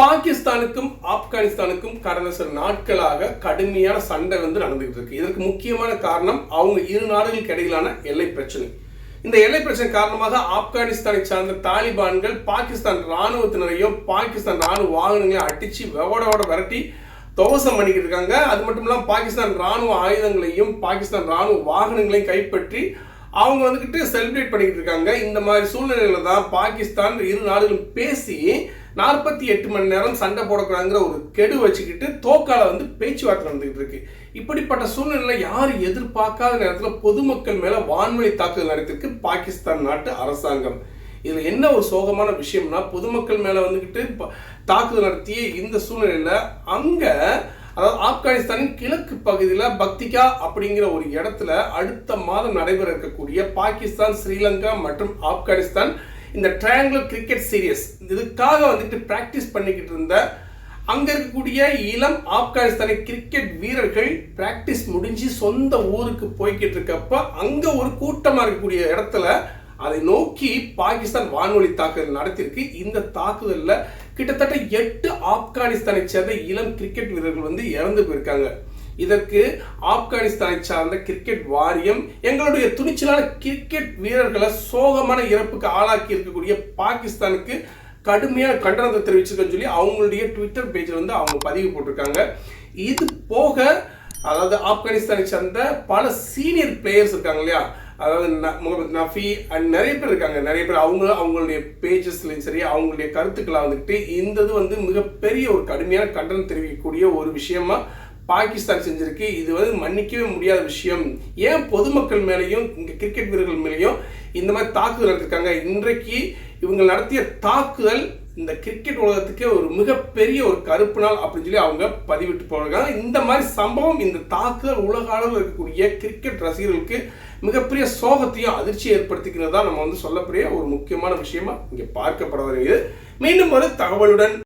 பாகிஸ்தானுக்கும் ஆப்கானிஸ்தானுக்கும் கடந்த சில நாட்களாக கடுமையான சண்டை வந்து நடந்துகிட்டு இருக்கு. இதற்கு முக்கியமான காரணம் அவங்க இரு நாடுகளுக்கு இடையிலான எல்லை பிரச்சனை. இந்த எல்லை பிரச்சனை காரணமாக ஆப்கானிஸ்தானை சார்ந்த தாலிபான்கள் பாகிஸ்தான் ராணுவத்தினரையும் பாகிஸ்தான் ராணுவ வாகனங்களையும் அடிச்சு வெவோட விரட்டி துவசம் பண்ணிக்கிட்டு இருக்காங்க. அது மட்டும் இல்லாமல் பாகிஸ்தான் ராணுவ ஆயுதங்களையும் பாகிஸ்தான் ராணுவ வாகனங்களையும் கைப்பற்றி அவங்க வந்துக்கிட்டு செலிப்ரேட் பண்ணிக்கிட்டு இருக்காங்க. இந்த மாதிரி சூழ்நிலையில தான் பாகிஸ்தான் இரு நாடுகளும் பேசி நாற்பத்தி எட்டு மணி நேரம் சண்டை போடக்கூடாதுங்கிற ஒரு கெடு வச்சுக்கிட்டு தோக்கால வந்து பேச்சுவார்த்தை நடந்துகிட்டு இருக்கு. இப்படிப்பட்ட சூழ்நிலை யாரும் எதிர்பார்க்காத நேரத்தில் பொதுமக்கள் மேல வான்வழி தாக்குதல் நடத்திருக்கு பாகிஸ்தான் நாட்டு அரசாங்கம். இதில் என்ன ஒரு சோகமான விஷயம்னா பொதுமக்கள் மேலே வந்துக்கிட்டு தாக்குதல் நடத்திய இந்த சூழ்நிலையில் அங்கே அதாவது ஆப்கானிஸ்தானின் கிழக்கு பகுதியில் பக்திகா அப்படிங்கிற ஒரு இடத்துல அடுத்த மாதம் நடைபெற இருக்கக்கூடிய பாகிஸ்தான் ஸ்ரீலங்கா மற்றும் ஆப்கானிஸ்தான் இந்த ட்ரையாங்குலர் கிரிக்கெட் சீரியஸ் இதுக்காக வந்துட்டு ப்ராக்டிஸ் பண்ணிக்கிட்டு இருந்த அங்கே இருக்கக்கூடிய இளம் ஆப்கானிஸ்தானி கிரிக்கெட் வீரர்கள் ப்ராக்டிஸ் முடிஞ்சு சொந்த ஊருக்கு போய்கிட்டு இருக்கப்ப அங்கே ஒரு கூட்டமாக இருக்கக்கூடிய இடத்துல அதை நோக்கி பாகிஸ்தான் வானொலி தாக்குதல் நடத்தியிருக்கு. இந்த தாக்குதலில் கிட்டத்தட்ட எட்டு ஆப்கானிஸ்தானை சேர்ந்த இளம் கிரிக்கெட் வீரர்கள் வந்து இறந்து போயிருக்காங்க. இதற்கு ஆப்கானிஸ்தானை சார்ந்த கிரிக்கெட் வாரியம் எங்களுடைய துணிச்சலான கிரிக்கெட் வீரர்களை சோகமான இறப்புக்கு ஆளாக்கி இருக்கக்கூடிய பாகிஸ்தானுக்கு கடுமையான கண்டனத்தை தெரிவிச்சிருக்கேன்னு சொல்லி அவங்களுடைய ட்விட்டர் பேஜில் வந்து அவங்க பதிவு போட்டிருக்காங்க. இது போக அதாவது ஆப்கானிஸ்தானை சேர்ந்த பல சீனியர் பிளேயர்ஸ் இருக்காங்க இல்லையா? அதாவது முகமது நஃபி அண்ட் நிறைய பேர் இருக்காங்க. நிறைய பேர் அவங்க அவங்களுடைய பேஜஸ்லையும் சரி அவங்களுடைய கருத்துக்களாக வந்துட்டு இந்த இது வந்து மிகப்பெரிய ஒரு கடுமையான கண்டனம் தெரிவிக்கக்கூடிய ஒரு விஷயமா பாகிஸ்தான் செஞ்சிருக்கு. இது வந்து மன்னிக்கவே முடியாத விஷயம். ஏன் பொதுமக்கள் மேலேயும் இங்கே கிரிக்கெட் வீரர்கள் மேலேயும் இந்த மாதிரி தாக்குதல் நடத்திருக்காங்க? இன்றைக்கு இவங்க நடத்திய தாக்குதல் இந்த கிரிக்கெட் உலகத்துக்கே ஒரு மிகப்பெரிய ஒரு கருப்பு நாள் அப்படின்னு சொல்லி அவங்க பதிவிட்டு போகிறாங்க இந்த மாதிரி சம்பவம் இந்த தாக்குதல் உலக அளவில் இருக்கக்கூடிய கிரிக்கெட் ரசிகர்களுக்கு மிகப்பெரிய சோகத்தையும் அதிர்ச்சியை தான் நம்ம வந்து சொல்லக்கூடிய ஒரு முக்கியமான விஷயமா இங்கே பார்க்கப்பட வருகிறது மீண்டும் ஒரு தகவலுடன்